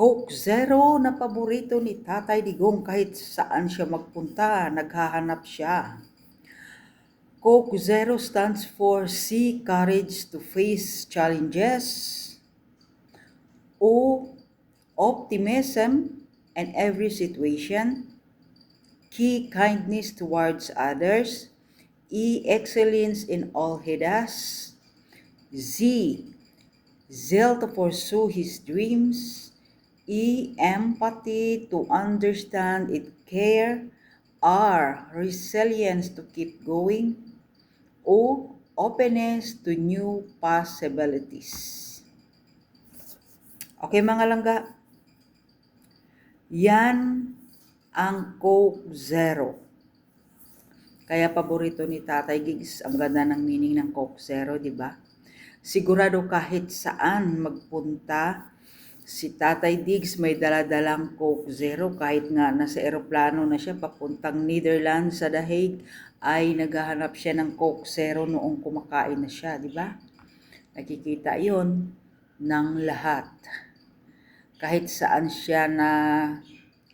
Coke Zero na paborito ni Tatay Digong kahit saan siya magpunta, naghahanap siya. Coke Zero stands for C, courage to face challenges. O, optimism in every situation. K, kindness towards others. E, excellence in all he does. Z, zeal to pursue his dreams. E, empathy to understand it care. R, resilience to keep going. O, openness to new possibilities. Okay mga langga, yan ang Coke Zero. Kaya paborito ni Tatay Gigs, ang ganda ng meaning ng Coke Zero, di ba? Sigurado kahit saan magpunta, si Tatay Diggs may daladalang Coke Zero kahit nga nasa eroplano na siya papuntang Netherlands sa The Hague ay naghahanap siya ng Coke Zero noong kumakain na siya, di ba? Nakikita yon ng lahat. Kahit saan siya na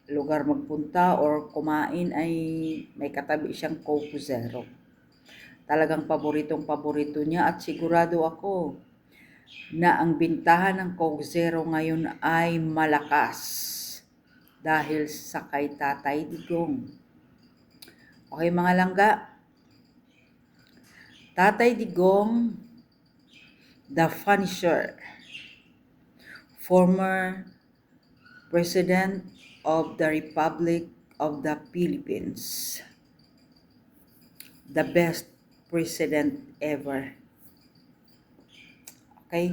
lugar magpunta or kumain ay may katabi siyang Coke Zero. Talagang paboritong paborito niya at sigurado ako na ang bintahan ng Coke Zero ngayon ay malakas dahil sa kay Tatay Digong. Okay mga langga, Tatay Digong, the Punisher, former President of the Republic of the Philippines, the best president ever. Okay?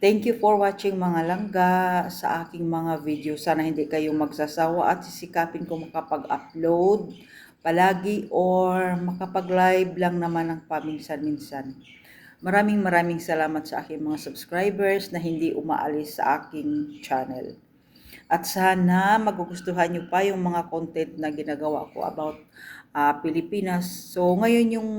Thank you for watching mga langga sa aking mga video. Sana hindi kayo magsasawa at sisikapin ko makapag-upload palagi or makapag-live lang naman ng paminsan-minsan. Maraming maraming salamat sa aking mga subscribers na hindi umaalis sa aking channel. At sana magugustuhan nyo pa yung mga content na ginagawa ko about uh, Pilipinas. So ngayon yung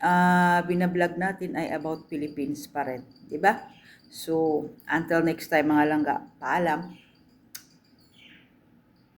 uh, binablog natin ay about Philippines pa rin. ba? So until next time mga langga, paalam.